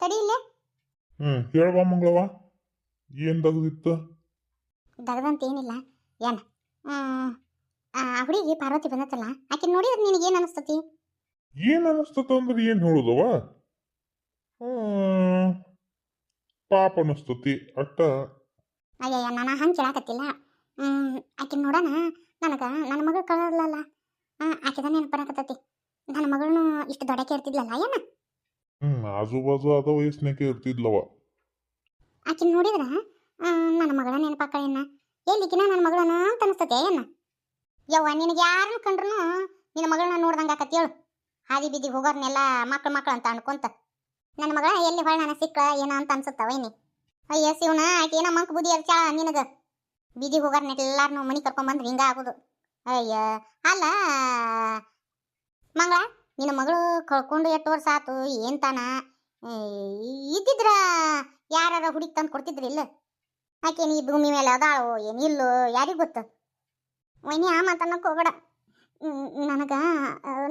ತಡಿ ಇಲ್ಲೇ. ಹ್ಞೂ ಹೇಳ್ಬಾ ಮಂಗಳವ ಏನು ದಗದಿತ್ತು? ದಗದಂತ ಏನಿಲ್ಲ ಏನ? ಆ ಹುಡುಗಿ ಪಾರ್ವತಿ ಬಂದತ್ತಲ್ಲ ಆಕೆ ನೋಡಿದ್ರೆ ನಿನಗೆ ಏನು ಅನಿಸ್ತತಿ? ಏನು ಅನಿಸ್ತತ ಅಂದ್ರೆ ಏನು ಹೇಳುದವ ಹ್ಮ್, ಪಾಪ ಅನಿಸ್ತತಿ ಅಟ್ಟ. ಅಯ್ಯಯ್ಯ ನಾನು ಹಂಗೆ ಕೇಳಾಕತ್ತಿಲ್ಲ. ಆಕೆ ನೋಡೋಣ ನನಗೆ ನನ್ನ ಮಗಳು ಕಳಲ್ಲ ಆಕೆದ ನೆನಪು ಬರಾಕತ್ತತಿ. ನನ್ನ ಮಗಳನ್ನ ಇಷ್ಟು ದೊಡ್ಡಕ್ಕೆ ಇರ್ತಿದ್ಲಲ್ಲ ಏನ? ಹ್ಞೂ ಆಜು ಬಾಜು ಅದ ಇರ್ತಿದ್ಲವ. ಆಕೆ ನೋಡಿದ್ರ ನನ್ನ ಮಗಳ ನೆನಪಾಕಳೇನ. ಎಲ್ಲಿಕಿನ ನನ್ನ ಮಗಳನ ಅಂತ ಅನಿಸ್ತತೆ, ಏನ? ಯವ್ವ, ನಿನಗೆ ಯಾರನ್ನ ಕಂಡ್ರು ನಿನ್ನ ಮಗಳನ್ನ ನೋಡ್ದಂಗೆ ಆಕತಿ ಹೇಳು. ಹಾದಿ ಬೀದಿಗೆ ಹೋಗೋರ್ನೆಲ್ಲ ಮಕ್ಳು ಮಕ್ಳು ಅಂತ ಅನ್ಕೊಂತ. ನನ್ನ ಮಗಳ ಎಲ್ಲಿ ಹೊಳ ನನ್ನ ಸಿಕ್ಕ ಏನ ಅಂತ ಅನ್ಸುತ್ತ, ವೈನಿ. ಅಯ್ಯ, ಶಿವನ, ಆಕೆ ಏನ ಮಂಕ್ ಬುದ್ಧಿ ಅರ್ಚಾಳ ನಿನಗ. ಬೀದಿಗೆ ಹೋಗೋರ್ನೆಲ್ಲಾರನು ಮನಿ ಕರ್ಕೊಂಬಂದ್ರೆ ಹಿಂಗ ಆಗೋದು. ಅಯ್ಯ, ಅಲ್ಲ, ಮಂಗಳ? ನಿನ್ನ ಮಗಳು ಕಳ್ಕೊಂಡು ಎಷ್ಟು ವರ್ಷ ಆತು ಏನ್ ತಾನ? ಇದ್ದಿದ್ರ ಯಾರ ಹುಡುಗಿ ತಂದು ಕೊಡ್ತಿದ್ರಿ ಇಲ್ಲ? ಆಕೆ ನೀ ಭೂಮಿ ಮೇಲೆ ಅದಾಳೋ ಏನಿಲ್ಲೋ ಯಾರಿಗೆ ಗೊತ್ತು? ವೈನಿ ಆ ಮಾತನ್ನಕ್ಕೆ ಹೋಗಬೇಡ. ನನಗೆ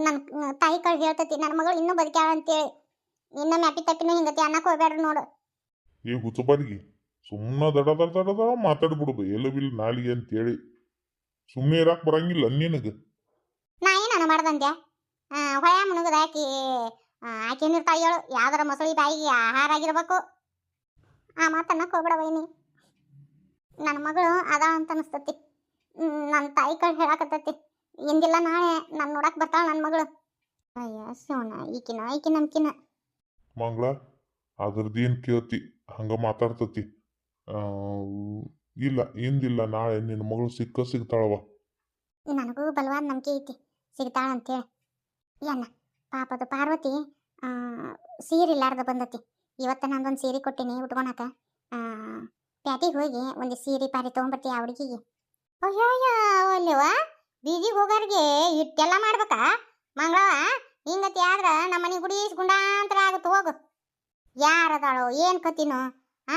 ನನ್ನ ತಾಯಿ ಕಳ್ ಹೇಳ್ತತಿ ನನ್ನ ಮಗಳು ಇನ್ನೂ ಬದುಕ್ಯಾಳ ಅಂತೇಳಿ. ಇನ್ನೊಮ್ಮೆ ಅಪ್ಪಿ ತಪ್ಪಿನೂ ಹಿಂಗತಿ ಅನ್ನಕ್ಕೆ ಹೋಗ್ಬೇಡ್ರಿ ನೋಡು. ಏ ಹುಚ್ಚಬಾರಿಗೆ ಸುಮ್ಮನೆ ದಡ ದಡ ದಡ ದಡ ಮಾತಾಡ್ಬಿಡುದು ಎಲ್ಲವಿಲ್ಲ ನಾಲಿಗೆ ಅಂತೇಳಿ. ಸುಮ್ಮನೆ ಇರಾಕ್ ಬರಂಗಿಲ್ಲ ನಿನಗೆ. ನಾ ಏನು ಮಾಡ್ದಂದೆ? ಹೊಯ ಮುಣುಗದ ಆಕಿ ಆಕೆ ಹೇಳು. ಯಾವ್ದಾರ ಮೊಸಳಿ ಬಾಯಿಗೆ ಆಹಾರ ಆಗಿರ್ಬೇಕು. ಆ ಮಾತನ್ನ ಹೋಗ್ಬೇಡ ವೈನಿ ನನ್ನ ಮಗಳು ಅದ ಅಂತ ಅನಿಸ್ತತಿ. ನನ್ನ ತಾಯಿ ಕಡೆ ಹೇಳಾಕತ್ತೈತಿ. ಎಂದಿಲ್ಲ ನಾಳೆ ನಾನು ನೋಡಕ್ ಬರ್ತಾಳ ನನ್ನ ಮಗಳು. ಅಯ್ಯ ಸೋಣ ಈಕಿನ ಈಕಿ ನಮ್ಕಿನ. ಮಂಗಳ ಅದ್ರದ್ದೇನು ಕೇಳ್ತಿ? ಹಂಗ ಮಾತಾಡ್ತತಿ. ಇಲ್ಲ ಇಂದಿಲ್ಲ ನಾಳೆ ನಿನ್ನ ಮಗಳು ಸಿಕ್ಕ ಸಿಗ್ತಾಳವ ನನಗೂ ಬಲವಾದ ನಂಬಿಕೆ ಐತಿ. ಸಿಗ್ತಾಳ ಅಂತೇಳಿ. ಏನ? ಪಾಪದು ಪಾರ್ವತಿ ಸೀರೆ ಇಲ್ಲಾರ್ದ ಬಂದತಿ. ಇವತ್ತು ನಂದೊಂದು ಸೀರೆ ಕೊಟ್ಟಿನಿ ಉಟ್ಕೊಳಕ ಪ್ಯಾಟಿಗೆ ಹೋಗಿ ಒಂದು ಸೀರೆ ಪಾರಿ ತೊಗೊಂಬರ್ತಿ ಆ ಹುಡುಗಿಗೆ. ಅಯ್ಯಯ್ಯ ಅಲ್ಲವ ಬೀದಿಗೆ ಹೋಗೋರಿಗೆ ಇಟ್ಟೆಲ್ಲ ಮಾಡ್ಬೇಕಾ? ಮಂಗಳವ, ಹಿಂಗತಿ ಆದ್ರ ನಮ್ಮ ಮನೆ ಗುಡಿ ಗುಂಡಾಂತರ ಆಗುತ್ತೆ ಹೋಗು. ಯಾರದಾಳು, ಏನು ಕತಿನೋ, ಆ?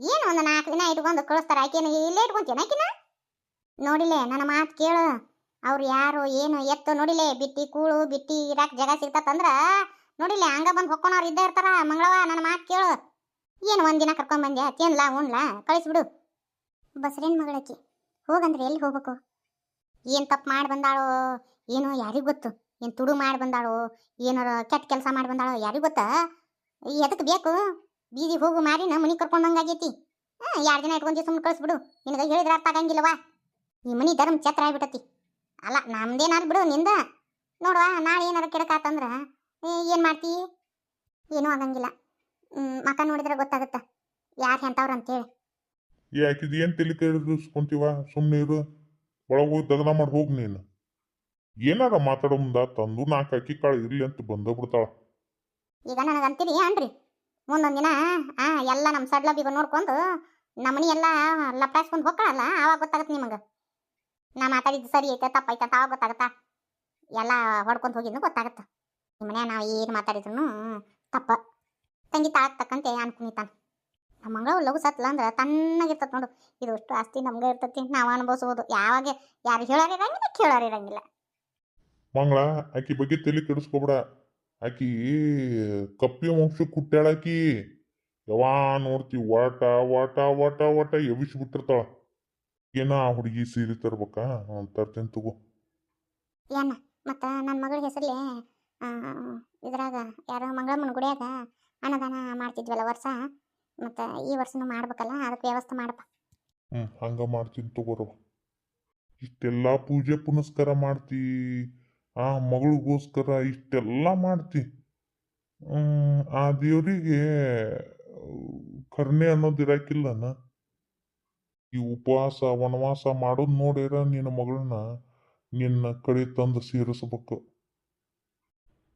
ಏನು ಒಂದು ನಾಲ್ಕು ದಿನ ಇಟ್ಕೊಂಡು ಕಳಿಸ್ತಾರೆ? ಆಕೆನ ಇಲ್ಲೇ ಇಟ್ಕೊಂತೀನಿ ಆಕಿನ? ನೋಡಿಲೆ, ನನ್ನ ಮಾತು ಕೇಳು. ಅವ್ರು ಯಾರು, ಏನು, ಎತ್ತು ನೋಡಿಲೆ, ಬಿಟ್ಟಿ ಕೂಳು, ಬಿಟ್ಟಿ ಇರಾಕ್ ಜಾಗ ಸಿಗ್ತತ್ತಂದ್ರ ನೋಡಿಲೆ, ಹಂಗ ಬಂದು ಹೊಕ್ಕೊಳವ್ರು ಇದ್ದೇ ಇರ್ತಾರ. ಮಂಗಳವ ನನ್ನ ಮಾತು ಕೇಳು. ಏನು ಒಂದಿನ ಕರ್ಕೊಂಡ್ ಬಂದ್ಯಾ? ತಿನ್ಲಾ, ಉಣ್ಲಾ? ಕಳಿಸ್ಬಿಡು. ಬಸರೇನ್ ಮಗಳಕ್ಕಿ ಹೋಗಂದ್ರೆ ಎಲ್ಲಿ ಹೋಗ್ಬೇಕು? ಏನು ತಪ್ಪು ಮಾಡಿ ಬಂದಾಳೋ? ಏನೋ ಯಾರಿಗೆ ಗೊತ್ತು? ಏನು ತುಡು ಮಾಡಿ ಬಂದಾಳೋ? ಏನಾರ ಕೆಟ್ಟ ಕೆಲಸ ಮಾಡಿ ಬಂದಾಳೋ? ಯಾರಿಗೆ ಗೊತ್ತಾ? ಎದಕ್ಕೆ ಬೇಕು? ಬೀದಿ ಹೋಗು ಮಾರಿನ ಮನಿ ಕರ್ಕೊಂಡಂಗಾಗೈತಿ ಹಾಂ ಎರಡು ದಿನ ಇಟ್ಕೊಂಡಿ ಸುಮ್ಮನೆ ಕಳಿಸ್ಬಿಡು. ನಿನಗೆ ಹೇಳಿದ್ರೆ ಅರ್ಥ ಆಗಂಗಿಲ್ಲವಾ? ಈ ಮನಿ ಧರ್ಮ ಛತ್ರ ಆಗ್ಬಿಟ್ಟತಿ ಅಲ್ಲ ನಮ್ದೇನಾರು ಬಿಡು ನಿಂದ. ನೋಡುವ ನಾಳೆ ಏನಾರು ಕೆಡಕಾತಂದ್ರ ಏನು ಮಾಡ್ತಿ? ಏನೂ ಆಗಂಗಿಲ್ಲ. ಮಕ ನೋಡಿದ್ರೆ ಗೊತ್ತಾಗುತ್ತ. ಯಾರು ಎಂಥವ್ರು ಅಂತೇಳಿ. ಯಾಕಿದ್ ಏನು ತಲೆ ಕೆಡಿಸ್ಕೊಂತೀವ ಸುಮ್ಮನೆ ಇರು. ಒಳಗೆ ಹೋಗಿ ದಗದ ಮಾಡಿ ಹೋಗಿ ನೀನು. ಏನಾರ ಮಾತಾಡೋ ಮುಂದ ತಂದು ನಾಲ್ಕು ಅಕ್ಕಿ ಕಾಳು ಇರ್ಲಿ ಅಂತ ಬಂದ ಬಿಡ್ತಾಳ. ಈಗ ನನಗೆ ಅಂತೀರಿ ಅನ್ರಿ ಮುಂದೊಂದು ದಿನ ಆ ಎಲ್ಲ ನಮ್ಮ ಸಡ್ಲ ಬೀಗ ನೋಡ್ಕೊಂಡು ನಮ್ಮನಿ ಎಲ್ಲ ಲಪ್ಪಾಸ್ಕೊಂಡು ಹೋಗ್ಕಳಲ್ಲ ಆವಾಗ ಗೊತ್ತಾಗತ್ತೆ ನಿಮಗೆ. ನಾ ಮಾತಾಡಿದ್ದು ಸರಿ ಐತೆ ತಪ್ಪೈತೆ ಅಂತ ತಾವ ಗೊತ್ತಾಗತ್ತಾ? ಎಲ್ಲ ಹೊಡ್ಕೊಂಡು ಹೋಗಿದ್ನು ಗೊತ್ತಾಗತ್ತೆ. ಮನ್ಯಾಗ ನಾವು ಏನು ಮಾತಾಡಿದ್ರು ತಪ್ಪ. ತಂಗಿ ತಾಳಕ್ ತಕ್ಕಂತೆ ಅನ್ಕೊಂಡಿತಾನ ನಮ್ಮ ಮಗಳು ಲಘು ಸತ್ಲ ಅಂದ್ರೆ ತಣ್ಣಗಿರ್ತತ್ ನೋಡು. ಇದು ಅಷ್ಟು ಆಸ್ತಿ ನಮ್ಗೆ ಇರ್ತತಿ ನಾವು ಅನುಭವಿಸ್ಬೋದು. ಯಾವಾಗ ಯಾರು ಹೇಳೋರು ಇರಂಗಿಲ್ಲ, ಕೇಳೋರು ಇರಂಗಿಲ್ಲ. ಮಂಗಳ, ಆಕಿ ಬಗ್ಗೆ ತಲೆ ಕೆಡಿಸ್ಕೊಬಿಡ. ಆಕಿ ಕಪ್ಪಿ ವಂಶ ಕುಟ್ಟಾಳಾಕಿ ಯಾವ ನೋಡ್ತಿ, ವಾಟ ವಾಟ ವಾಟ ವಾಟ ಎಬಿಸ್ಬಿಟ್ಟಿರ್ತಾಳ ಏನ ಆ ಹುಡುಗಿ ಸೀರೆ ತರ್ಬೇಕಾ? ಹ್ಮ್, ತರ್ತೀನಿ ತಗೋ. ಏನ? ಮತ್ತು ನನ್ನ ಮಗಳ ಹೆಸರಲ್ಲಿ ಇದ್ರಾಗ ಯಾರೋ ಮಂಗಳಮ್ಮನ ಗುಡಿಯಾಗ ಅನ್ನದಾನ ಮಾಡ್ತಿದ್ವಲ್ಲ ವರ್ಷ. ಮತ್ತು ಈ ವರ್ಷನು ಮಾಡ್ಬೇಕಲ್ಲ ಅದಕ್ಕೆ ವ್ಯವಸ್ಥೆ ಮಾಡಪ್ಪ. ಹ್ಮ್ ಹಂಗ ಮಾಡ್ತೀನಿ ತಗೋರವ ಇಷ್ಟೆಲ್ಲ ಪೂಜೆ ಪುನಸ್ಕಾರ ಮಾಡ್ತಿ ಆ ಮಗಳಿಗೋಸ್ಕರ ಇಷ್ಟೆಲ್ಲ ಮಾಡ್ತಿ. ಹ್ಮ್ ಆ ದೇವರಿಗೆ ಕರ್ಣೆ ಅನ್ನೋದು ಇರಾಕಿಲ್ಲನ ಈ ಉಪವಾಸ, ವನವಾಸ ಮಾಡೋದು ನೋಡಿರ ನಿನ್ನ ಮಗಳನ್ನ ನಿನ್ನ ಕಡೆ ತಂದು ಸೇರಿಸ್ಬೇಕು.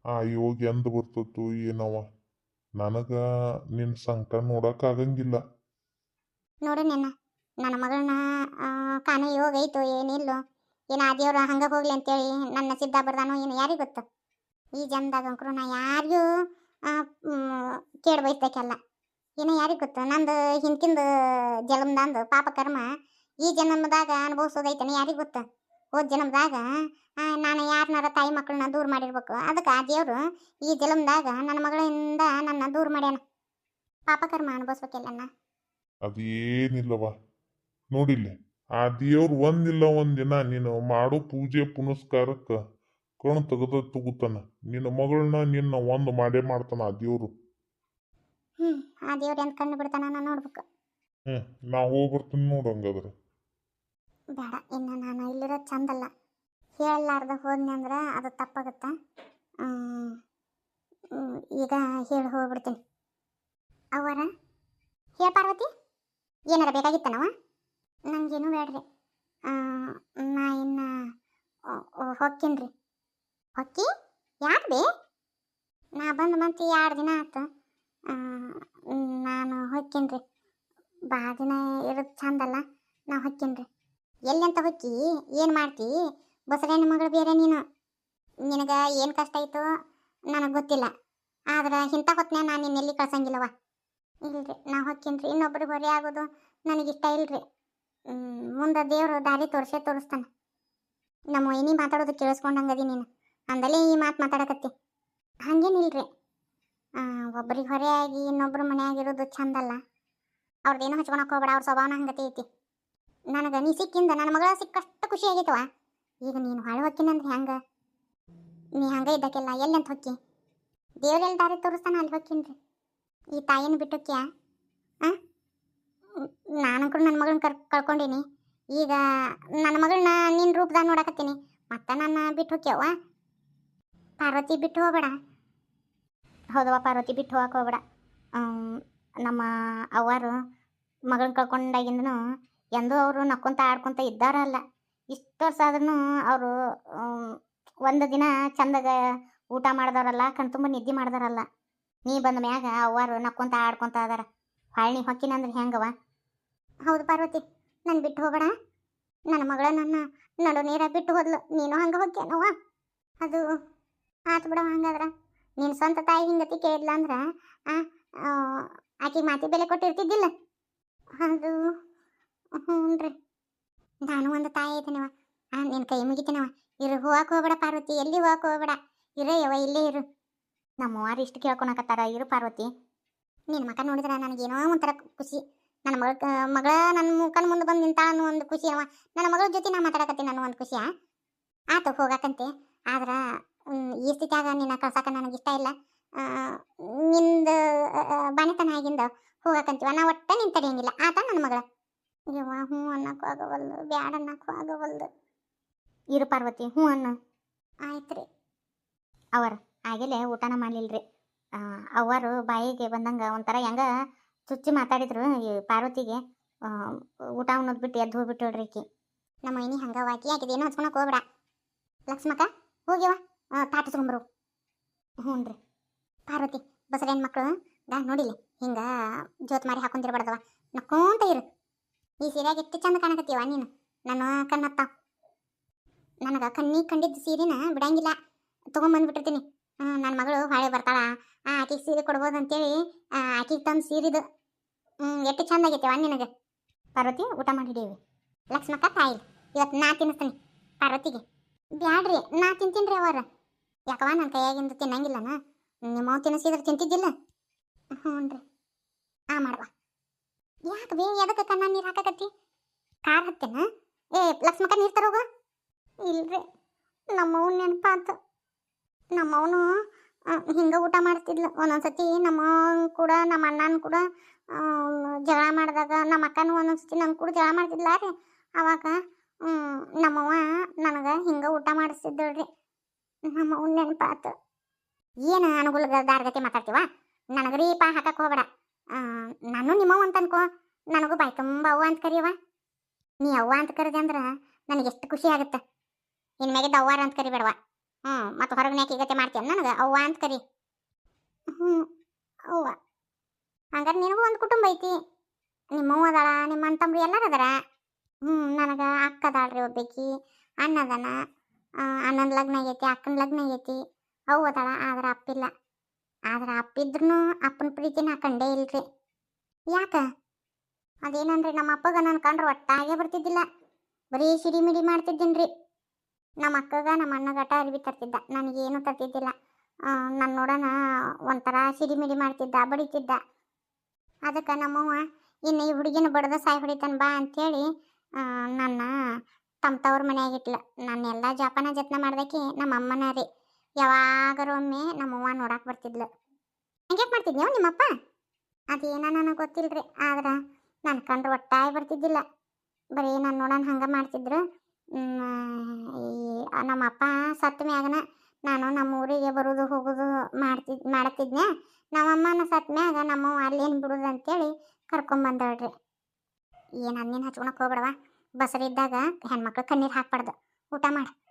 ಆ ಯೋಗ ಎಂದ ಬರ್ತತ್ತು ಏನವ ನನಗ ನಿನ್ನ ಸಂಕಟ ನೋಡಕ್ ಆಗಂಗಿಲ್ಲ. ನೋಡು ನಿನ್ನ ಮಗಳನ್ನ ಕಾನ ಯೋಗ ಐತೋ ಏನಿಲ್ಲೋ ಏನು ಆ ಹಂಗೆ ಹೋಗ್ಲಿ ಅಂತೇಳಿ ನನ್ನ ಸಿದ್ಧ ಬರ್ದಾನೋ ಏನು ಯಾರಿಗೆ ಗೊತ್ತು? ಈ ಜನ್ಮದಾಗ ಅಂಕರು ನಾ ಯಾರಿಗೂ ಕೇಳಿ ಏನೋ ಯಾರಿಗೆ ಗೊತ್ತು? ನಂದು ಹಿಂದ್ಕಿಂದ ಜನ್ಮದಂದು ಪಾಪ ಕರ್ಮ ಈ ಜನ್ಮದಾಗ ಅನುಭವಿಸೋದೈತೇನೆ ಯಾರಿಗೆ ಗೊತ್ತು? ಹೋದ ಜನ್ಮದಾಗ ನಾನು ಯಾರನ್ನಾರ ತಾಯಿ ಮಕ್ಕಳನ್ನ ದೂರ ಮಾಡಿರ್ಬೇಕು. ಅದಕ್ಕೆ ಆ ದೇವರು ಈ ಜನ್ಮದಾಗ ನನ್ನ ಮಗಳಿಂದ ನನ್ನ ದೂರ ಮಾಡ್ಯಾನ. ಪಾಪಕರ್ಮ ಅನುಭವಿಸ್ಬೇಕಿಲ್ಲಣ್ಣ. ಅದೇನಿಲ್ಲವ ನೋಡಿಲ್ಲ, ಆ ದೇವ್ರು ಒಂದಿಲ್ಲ ಒಂದಿನ ನೀನು ಮಾಡೋ ಪೂಜೆ ಪುನಸ್ಕಾರಕ್ಕೆ ಕಣ್ ತೆಗೆದ ತಗೋತಾನ ನಿನ್ನ ಮಗಳನ್ನ ನಿನ್ನ ಒಂದು ಮಾಡೇ ಮಾಡ್ತಾನ ಆ ದೇವ್ರು ಹ್ಞೂ ಆ ದೇವ್ರು ಎಂತ ಕಣ್ಣು ಬಿಡ್ತಾನ ನಾನು ನೋಡ್ಬೇಕು. ಹ್ಞೂ ನಾ ಹೋಗ್ಬರ್ತೀನಿ ನೋಡು ಹಂಗಾದ್ರೆ. ಬೇಡ ಇನ್ನ ನಾನು ಇಲ್ಲಿರೋದು ಚಂದಲ್ಲ. ಹೇಳಲಾರ್ದ ಹೋದ್ನಿ ಅಂದ್ರೆ ಅದು ತಪ್ಪಾಗುತ್ತೆ? ಹ್ಮ್, ಹ್ಮ್, ಈಗ ಹೇಳಿ ಹೋಗ್ಬಿಡ್ತೀನಿ. ಅವರ ಹೇ ಪಾರ್ವತಿ ಏನಾರ ಬೇಕಾಗಿತ್ತನವ ನನಗೇನು ಬೇಡ್ರಿ. ನಾ ಇನ್ನು ಹೊಕ್ಕೀನಿ ರೀ. ಹೊಕ್ಕಿ? ಯಾಕೆ ಬೇ? ನಾ ಬಂದು ಮತ್ತೆ ಎರಡು ದಿನ ಆಯ್ತು ನಾನು ಹೊಕ್ಕೀನಿ ರೀ. ದಿನ ಇರೋದು ಚಂದಲ್ಲ, ನಾ ಹೊಕ್ಕೀನಿ ರೀ. ಅಂತ ಹೊಕ್ಕಿ ಏನು ಮಾಡ್ತಿ? ಬಸರೇನ ಮಗಳು ಬೇರೆ ನೀನು. ನಿನಗೆ ಏನು ಕಷ್ಟ ಆಯಿತು ನನಗೆ ಗೊತ್ತಿಲ್ಲ. ಆದ್ರೆ ಇಂಥ ಹೊತ್ತಿನ ನಾನು ನಿನ್ನೆಲ್ಲಿ ಕಳ್ಸಂಗಿಲ್ಲವ ಇಲ್ರಿ, ನಾ ಹೊಕ್ಕೀನ್ರಿ ಇನ್ನೊಬ್ರಿಗೆ ಹೊರೆ ಆಗೋದು ನನಗಿಷ್ಟ ಇಲ್ರಿ. ಮುಂದೆ ದೇವರು ದಾರಿ ತೋರಿಸೇ ತೋರಿಸ್ತಾನೆ. ನಮ್ಮ ವೈನಿ ಮಾತಾಡೋದು ಕೇಳಿಸ್ಕೊಂಡಂಗದಿ ನೀನು. ಅಂದಲೇ ಈ ಮಾತು ಮಾತಾಡಕತ್ತಿ. ಹಂಗೇನಿಲ್ರಿ ಒಬ್ರಿಗೆ ಹೊರೆ ಆಗಿ ಇನ್ನೊಬ್ರು ಮನೆಯಾಗಿರೋದು ಚಂದಲ್ಲ ಅವ್ರದ್ದೇನು ಹಚ್ಕೊಳಕ್ ಹೋಗ್ಬೇಡ, ಅವ್ರ ಸ್ವಭಾವನ ಹಂಗತಿ ಐತಿ. ನನಗೆ ನೀ ಸಿಕ್ಕಿಂದ ನನ್ನ ಮಗಳ ಸಿಕ್ಕಷ್ಟು ಖುಷಿ ಆಗೈತವ ಈಗ ನೀನು ಹೊಳೆ ಹೊಕ್ಕಿನಂದ್ರೆ ಹೆಂಗೆ? ನೀ ಹಂಗ ಇದ್ದಕ್ಕೆಲ್ಲ ಅಂತ ಹೊಕ್ಕಿ? ದೇವ್ರೆಲ್ಲ ದಾರಿ ತೋರಿಸ್ತಾನ ಅಲ್ಲಿ ಹೊಕ್ಕಿನ್ರಿ. ಈ ತಾಯಿನ ಬಿಟ್ಟೋಕ್ಯಾ ಆ? ಕೂಡ ನನ್ನ ಮಗಳನ್ನ ಕರ್, ಕಳ್ಕೊಂಡೀನಿ. ಈಗ ನನ್ನ ಮಗಳನ್ನ ನಿನ್ನ ರೂಪದಾಗ ನೋಡಕತ್ತೀನಿ. ಮತ್ತೆ ನನ್ನ ಬಿಟ್ಟು ಹೋಗ್ಯವ ಪಾರ್ವತಿ ಬಿಟ್ಟು ಹೋಗ್ಬೇಡ. ಹೌದವ ಪಾರ್ವತಿ ಬಿಟ್ಟು ಹೋಗಕ್ಕೆ ಹೋಗ್ಬೇಡ. ನಮ್ಮ ಅವರು ಮಗಳನ್ನ ಕಳ್ಕೊಂಡಾಗಿಂದನು ಎಂದೂ ಅವರು ನಕ್ಕೊಂತ ಆಡ್ಕೊಂತ ಇದ್ದಾರಲ್ಲ ಇಷ್ಟು ವರ್ಷ ಆದ್ರೂ ಅವರು ಒಂದು ದಿನ ಚಂದಾಗ ಊಟ ಮಾಡ್ದವರಲ್ಲ, ಕಣ್ ತುಂಬ ನಿದ್ದೆ ಮಾಡ್ದಾರಲ್ಲ ನೀ ಬಂದ ಮ್ಯಾಗ ಅವ್ವಾರು ನಕ್ಕೊಂತ ಆಡ್ಕೊಂತ ಅದಾರ. ಹೊಕ್ಕಿನ ಅಂದ್ರೆ ಹೆಂಗವ ಹೌದು ಪಾರ್ವತಿ, ನಾನು ಬಿಟ್ಟು ಹೋಗಬೇಡ. ನನ್ನ ಮಗಳ ನನ್ನ ನಡು ನೀರ ಬಿಟ್ಟು ಹೋದ್ಲು. ನೀನು ಹಂಗೆ ಹೋಗ್ಯಾನವ್ವ ಅದು ಆತು ಬಿಡವ ಹಂಗಾದ್ರ. ನಿನ್ನ ಸ್ವಂತ ತಾಯಿ ಹಿಂಗತಿ ಕೇಳಿದ್ಲ ಅಂದ್ರೆ ಆಕೆ ಮಾತಿ ಬೆಲೆ ಕೊಟ್ಟಿರ್ತಿದ್ದಿಲ್ಲ? ಅದು ಹ್ಞೂ ನಾನು ಒಂದು ತಾಯಿ ಐತೇನವ. ಆ ನಿನ್ನ ಕೈ ಮುಗಿತೇನವ. ಇರು ಹೋಗಕ್ಕೆ ಹೋಗ್ಬೇಡ ಪಾರ್ವತಿ, ಎಲ್ಲಿ ಹೋಗಕ್ಕೆ ಹೋಗ್ಬೇಡ. ಇರೋ ಯವ ಇಲ್ಲೇ ಇರು. ನಮ್ಮವ್ವಾರು ಇಷ್ಟು ಕೇಳ್ಕೊಳಕತ್ತಾರ ಇರು ಪಾರ್ವತಿ. ನಿನ್ನ ಮಕ ನೋಡಿದ್ರೆ ನನಗೇನೋ ಒಂಥರ ಖುಷಿ. ನನ್ನ ಮಗಳ ಮಗಳ ನನ್ನ ಮುಖನ ಮುಂದೆ ಬಂದು ನಿಂತ ಅನ್ನೋ ಒಂದು ಖುಷಿ ಅವ. ನನ್ನ ಮಗಳ ಜೊತೆ ನಾನು ಮಾತಾಡಕತ್ತೀನಿ ನಾನು ಒಂದು ಖುಷಿಯಾ ಆತು, ಹೋಗಾಕಂತೆ. ಆದ್ರೆ ಈ ಸ್ಥಿತಿಯಾಗ ನಿನ್ನ ಕಳ್ಸಕ್ಕೆ ನನಗೆ ಇಷ್ಟ ಇಲ್ಲ. ನಿಂದು ಬಾಣಿತನ ಆಗಿಂದ ಹೋಗಕ್ಕಂತೀವ ನಾ ಒಟ್ಟ ನಿನ್ ತಡೆಯಂಗಿಲ್ಲ ಆತ ನನ್ನ ಮಗಳ. ಯವ್ವ, ಹ್ಞೂ ಅನ್ನಕ್ಕೂ ಆಗವಲ್ದು. ಬ್ಯಾಡ ಅನ್ನಕ್ಕೂ ಆಗವಲ್ದು. ಇರು ಪಾರ್ವತಿ, ಹ್ಞೂ ಅನ್ನ. ಆಯ್ತು ರೀ ಅವರ ಆಗಲೇ ಊಟನ ಮಾಡಲಿಲ್ರಿ. ಅವರು ಬಾಯಿಗೆ ಬಂದಂಗೆ ಒಂಥರ ಹೆಂಗ ಚುಚ್ಚಿ ಮಾತಾಡಿದ್ರು ಈ ಪಾರ್ವತಿಗೆ. ಊಟ ಅನ್ನೋದು ಬಿಟ್ಟು ಎದ್ದು ಹೋಗ್ಬಿಟ್ಟು ನಮ್ಮ ಐನಿ ಹಂಗವಾಗಿ ಏನೋ ಹಚ್ಕೊಳಕ್ ಹೋಗ್ಬೇಡ. ಲಕ್ಷ್ಮಕ್ಕ ಹೋಗ್ಯವ ತಾಟಿಸ್ಕೊಂಬರು. ಹ್ಞೂ ರೀ ಪಾರ್ವತಿ ಬಸರೇನ್ ಮಕ್ಕಳು ದಾ, ನೋಡಿಲಿ, ಹಿಂಗೆ ಜೋತ್ ಮಾರಿ ಹಾಕೊಂತಿರ್ಬಾರ್ದವ ನಕ್ಕೊಂತ ಇರು. ಈ ಸೀರೆಯಾಗ ಎಷ್ಟು ಚಂದ ಕಾಣಕತ್ತೀವ ನೀನು? ನನ್ನ ಕಣ್ಣತ್ತಾವ ನನಗೆ ಕಣ್ಣಿ ಕಂಡಿದ್ದ ಸೀರೆನ ಬಿಡಂಗಿಲ್ಲ. ತೊಗೊಂಬಂದ್ಬಿಟ್ಟಿರ್ತೀನಿ. ನನ್ನ ಮಗಳು ಹೊಳೆ ಬರ್ತಾಳ. ಆ, ಆಕಿಗೆ ಸೀರೆ ಕೊಡ್ಬೋದು ಅಂತೇಳಿ ಆಕಿಗೆ ತಂದು ಸೀರಿದು. ಹ್ಞೂ ಎಷ್ಟು ಚಂದ ಆಗೈತೆವ ನಿನಗೆ? ಪಾರ್ವತಿ, ಊಟ ಮಾಡಿಡೀವಿ ಲಕ್ಷ್ಮಕ್ಕ ತಾಯಿ. ಇವತ್ತು ನಾ ತಿನ್ನಿಸ್ತೀನಿ ಪಾರ್ವತಿಗೆ. ಬ್ಯಾಡ್ರಿ, ನಾ ತಿಂತೀನಿ ರೀ ಅವರ. ಯಾಕವ ನನ್ನ ಕೈಯಾಗಿಂದ ತಿನ್ನಂಗಿಲ್ಲನ? ನಿಮ್ಮ ಅವ್ವ ತಿನ್ನಿಸಿದ್ರೆ ತಿಂತಿದ್ದಿಲ್ಲ? ಹ್ಞೂ ರೀ ಆ, ಮಾಡುವ. ಯಾಕೆ ಬೇ, ಎದಕ್ಕೆ ಕಣ್ಣ ನೀರು ಹಾಕಕತ್ತಿ? ಕಾರ್ ಹತ್ತೇನ? ಏ ಲಕ್ಷ್ಮಕ ನೀರು ತರೋಗ? ಇಲ್ರಿ. ನಮ್ಮವ್ನ ನೆನಪಾತು. ನಮ್ಮವನು ಹಿಂಗೆ ಊಟ ಮಾಡ್ತಿದ್ಲು. ಒಂದೊಂದ್ಸತಿ ನಮ್ಮ ಅವ್ನ್ ಕೂಡ, ನಮ್ಮ ಅಣ್ಣನ ಕೂಡ ಜಗಳ ಮಾಡಿದಾಗ ನಮ್ಮ ಅಕ್ಕನೂ ಒಂದೊಂದ್ಸತಿ ನಂಗೆ ಕೂಡ ಜಗಳ ಮಾಡ್ತಿದ್ಲ. ರೀ ಅವಾಗ ನಮ್ಮವ್ವ ನನಗೆ ಹಿಂಗೆ ಊಟ ಮಾಡಿಸ್ತಿದ್ದಳು ರೀ ನಮ್ಮವ್ನ ನೆನಪಾತು ಏನು ಅನುಕೂಲ ದಾರ್ಗತಿ ಮಾತಾಡ್ತೀವ? ನನಗೆ ಪಾ ಹಾಕಕ್ಕೆ ಹೋಗ್ಬೇಡ. ನಾನು ನಿಮ್ಮವ್ವ ಅಂತ ಅನ್ಕೋ ನನಗೂ ಬಾಯ್ ತುಂಬ ಅವ್ವ ಅಂತ ಕರಿಯವ ನೀ ಅವ್ವ ಅಂತ ಕರೆದೆ ಅಂದ್ರೆ ನನಗೆ ಎಷ್ಟು ಖುಷಿ ಆಗುತ್ತೆ. ಇನ್ಮೇಗಿದ್ದ ಅವ್ವಾರ ಅಂತ ಕರಿಬೇಡವ ಹ್ಞೂ ಮತ್ತು ಹೊರಗೆ ಯಾಕೆ ಗತೆ ಮಾಡ್ತೀಯ ನನಗೆ? ಅವ್ವ ಅಂತ ಕರಿ. ಹ್ಞೂ ಅವ್ವ. ಹಂಗಾರೆ ನಿನಗೂ ಒಂದು ಕುಟುಂಬ ಐತಿ. ನಿಮ್ಮವ್ವ ಅದಾಳ, ನಿಮ್ಮ ಅಣ್ಣ ಎಲ್ಲರೂ ಅದಾರ? ಹ್ಞೂ ನನಗೆ ಅಕ್ಕ ಒಬ್ಬಾಕಿ, ಅಣ್ಣ ಅದಾನ. ಅಣ್ಣನ ಲಗ್ನ ಆಗೈತಿ ಅಕ್ಕನ ಲಗ್ನ ಆಗೈತಿ. ಅವು ಅದಾಳ ಆದ್ರೆ ಅಪ್ಪಿಲ್ಲ ಆದ್ರೆ ಅಪ್ಪಿದ್ರೂ ಅಪ್ಪನ ಪ್ರೀತಿನ ಕಂಡೇ ಇಲ್ರಿ. ಯಾಕ? ಅದೇನಂದ್ರೆ ನಮ್ಮ ಅಪ್ಪಗ ನಾನು ಕಂಡ್ರೆ ಒಟ್ಟಾಗೆ ಬರ್ತಿದ್ದಿಲ್ಲ. ಬರೀ ಸಿಡಿ ಮಿಡಿ ನಮ್ಮ ಅಕ್ಕಗ ನಮ್ಮ ಅಣ್ಣಗಟ ಅರಿವಿ ತರ್ತಿದ್ದ. ನನಗೇನು ತರ್ತಿದ್ದಿಲ್ಲ. ನನ್ನ ನೋಡೋಣ ಒಂಥರ ಸಿಡಿ ಮಿಡಿ ಮಾಡ್ತಿದ್ದ ಬಡಿತಿದ್ದ. ಅದಕ್ಕೆ ನಮ್ಮವ್ವ ಇನ್ನು ಈ ಹುಡುಗಿನ ಬಡದ ಸಾಯಿ ಹೊಡಿತಾನ ಬಾ ಅಂಥೇಳಿ ಆ, ನನ್ನ ತಮ್ಮ ತವ್ರ ಮನ್ಯಾಗ ಇಟ್ಲ. ನಾನು ಎಲ್ಲ ಜಪಾನ ಜತ್ನ ಮಾಡ್ದಕ್ಕೆ ನಮ್ಮ ಅಮ್ಮನ ರೀ. ಯಾವಾಗರೂ ಒಮ್ಮೆ ನಮ್ಮವ್ವ ನೋಡಕ್ಕೆ ಬರ್ತಿದ್ಲು. ಹಂಗ್ಯಾಕೆ ಮಾಡ್ತಿದ್ಯೋ ನಿಮ್ಮಪ್ಪ? ಅದೇನ ನನಗೆ ಗೊತ್ತಿಲ್ರಿ, ಆದ್ರೆ ನನ್ನ ಕಂಡ್ರೆ ಒಟ್ಟಾಗಿ ಬರ್ತಿದ್ದಿಲ್ಲ. ಬರೀ ನಾನು ನೋಡೋಣ ಹಂಗೆ ಮಾಡ್ತಿದ್ರು. ನಮ್ಮಪ್ಪ ಸತ್ತ ಮ್ಯಾಗನ ನಾನು ನಮ್ಮ ಊರಿಗೆ ಬರೋದು ಹೋಗೋದು ಮಾಡ್ತಿದ್ ಮಾಡತ್ತಿದ್ನ ನಮ್ಮಮ್ಮನ ಸತ್ತ ಮ್ಯಾಗ ನಮ್ಮವ್ವ ಅಲ್ಲೇನು ಬಿಡೋದು ಅಂತೇಳಿ ಕರ್ಕೊಂಬಂದಳ್ರಿ. ಏನು ಅನ್ನಿನ ಹಚ್ಕೊಳಕ್ ಹೋಗ್ಬೇಡವ? ಬಸರಿದ್ದಾಗ ಹೆಣ್ಮಕ್ಳು ಕಣ್ಣೀರು ಹಾಕ್ಬಾರ್ದು. ಊಟ ಮಾಡು.